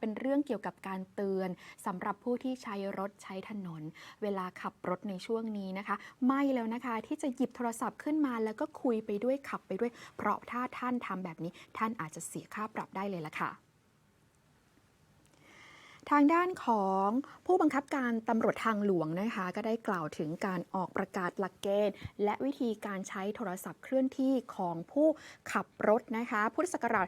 เป็นเรื่องเกี่ยวกับการเตือนสำหรับผู้ที่ใช้รถใช้ถนน เวลาขับรถในช่วงนี้นะคะ ไม่แล้วนะคะที่จะหยิบโทรศัพท์ขึ้นมาแล้วก็คุยไปด้วยขับไปด้วย เพราะถ้าท่านทำแบบนี้ท่านอาจจะเสียค่าปรับได้เลยละค่ะ ทางด้านของผู้บังคับการตำรวจทางหลวงนะคะ ก็ได้กล่าวถึงการออกประกาศหลักเกณฑ์ และวิธีการใช้โทรศัพท์เคลื่อนที่ของผู้ขับรถนะคะ พุทธศักราช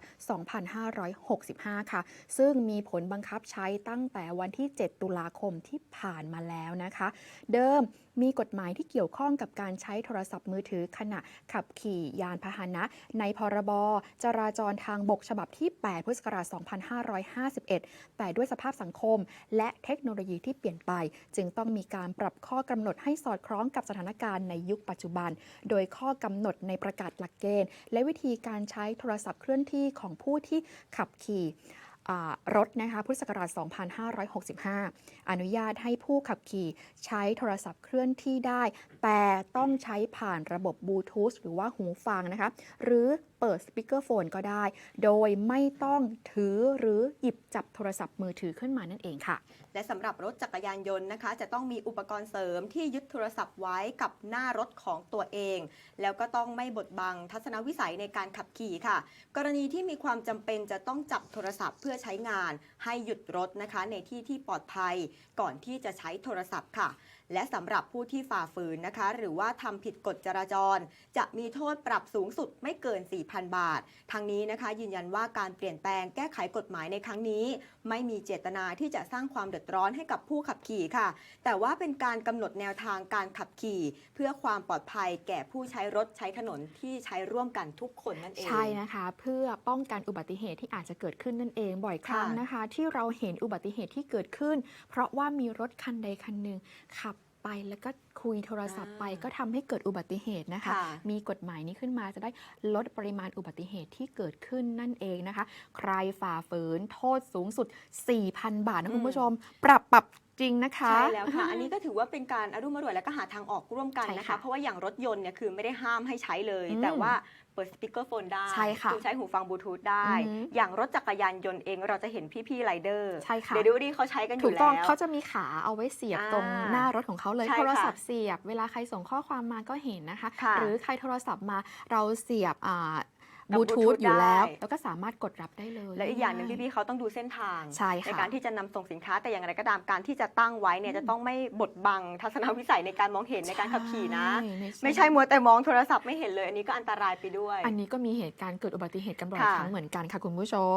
2565 ค่ะ ซึ่งมีผลบังคับใช้ตั้งแต่วันที่ 7 ตุลาคมที่ผ่านมาแล้วนะคะ เดิมมีกฎหมายที่เกี่ยวข้องกับการใช้โทรศัพท์มือถือขณะขับขี่ยานพาหนะ ในพรบจราจรทางบกฉบับที่ 8 พุทธศักราช 2551 แต่ด้วยสภาพสังังคม และเทคโนโลยีที่เปลี่ยนไป จึงต้องมีการปรับข้อกำหนดให้สอดคล้องกับสถานการณ์ในยุคปัจจุบัน โดยข้อกำหนดในประกาศหลักเกณฑ์ และวิธีการใช้โทรศัพท์เคลื่อนที่ของผู้ที่ขับขี่ รถนะคะพุทธศักราช 2565 อนุญาตให้ผู้ขับขี่ใช้โทรศัพท์เคลื่อนที่ได้ แต่ต้องใช้ผ่านระบบบลูทูธหรือว่าหูฟังนะคะ หรือเปิดสปีกเกอร์โฟนก็ได้ โดยไม่ต้องถือหรือหยิบจับโทรศัพท์มือถือขึ้นมานั่นเองค่ะ และสำหรับรถจักรยานยนต์นะคะ จะต้องมีอุปกรณ์เสริมที่ยึดโทรศัพท์ไว้กับหน้ารถของตัวเอง แล้วก็ต้องไม่บดบังทัศนวิสัยในการขับขี่ค่ะ กรณีที่มีความจำเป็นจะต้องจับโทรศัพท์เพื่อใช้งาน ให้หยุดรถนะคะในที่ที่ปลอดภัยก่อนที่จะใช้โทรศัพท์ค่ะ และสำหรับผู้ที่ฝ่าฝืนนะคะ หรือว่าทำผิดกฎจราจร จะมีโทษปรับสูงสุดไม่เกิน 4,000 บาท ทางนี้นะคะ ยืนยันว่าการเปลี่ยนแปลงแก้ไขกฎหมายในครั้งนี้ ไม่มีเจตนาที่จะสร้างความเดือดร้อนให้กับผู้ขับขี่ค่ะ แต่ว่าเป็นการกำหนดแนวทางการขับขี่ เพื่อความปลอดภัยแก่ผู้ใช้รถใช้ถนนที่ใช้ร่วมกันทุกคนนั่นเองใช่นะคะ เพื่อป้องกันอุบัติเหตุที่อาจจะเกิดขึ้นนั่นเองบ่อยครั้งนะคะ ที่เราเห็นอุบัติเหตุที่เกิดขึ้น เพราะว่ามีรถคันใดคันหนึ่งขับ ไปแล้วก็คุยโทรศัพท์ไปก็ทำให้เกิดอุบัติเหตุนะคะค่ะมีกฎหมายนี้ขึ้นมาจะได้ลดปริมาณอุบัติเหตุที่เกิดขึ้นนั่นเองนะคะ ใครฝ่าฝืนโทษสูงสุด 4,000 บาทนะคุณผู้ชม ปรับปรับ จริงนะคะ ใช่แล้วค่ะ อันนี้ก็ถือว่าเป็นการอรุมอร่วยและก็หาทางออกร่วมกันใช่นะคะค่ะเพราะว่าอย่างรถยนต์เนี่ยคือไม่ได้ห้ามให้ใช้เลย อืมแต่ว่าเปิดสปีกเกอร์โฟนได้ใช่ค่ะณใช้หูฟังบลูทูธได้ อือหืออย่างรถจักรยานยนต์เองเราจะเห็นพี่ๆไรเดอร์ใช่ค่ะ เดลิเวอรี่เขาใช้กันอถูยู่กต้องแล้วเขาจะมีขาเอาไว้เสียบอ่าตรงหน้ารถของเขาเลยใช่ค่ะโทรศัพท์เสียบ เวลาใครส่งข้อความมาก็เห็นนะคะ ค่ะหรือใครโทรศัพท์มาเราเสียบอ่ากั บบลูทูธ Bluetooth อยู่แล้วได้แล้วก็สามารถกดรับได้เลย และอีกอย่างหนึ่งง่พี่ๆเขาต้องดูเส้นทางใช่ค่ะการที่จะนำส่งสินค้าแต่อย่างไรก็ตามการที่จะตั้งไว้เนี่ยจะต้องไม่บดบังทัศนวิสัยในการมองเห็นในการขับขี่นะใช่ไม่ใช่มัวแต่มองโทรศัพท์ไม่เห็นเลย อันนี้ก็อันตรายไปด้วย อันนี้ก็มีเหตุการณ์เกิดอุบัติเหตุกันบ่อยค่ะครั้งเหมือนกันค่ะคุณผู้ชม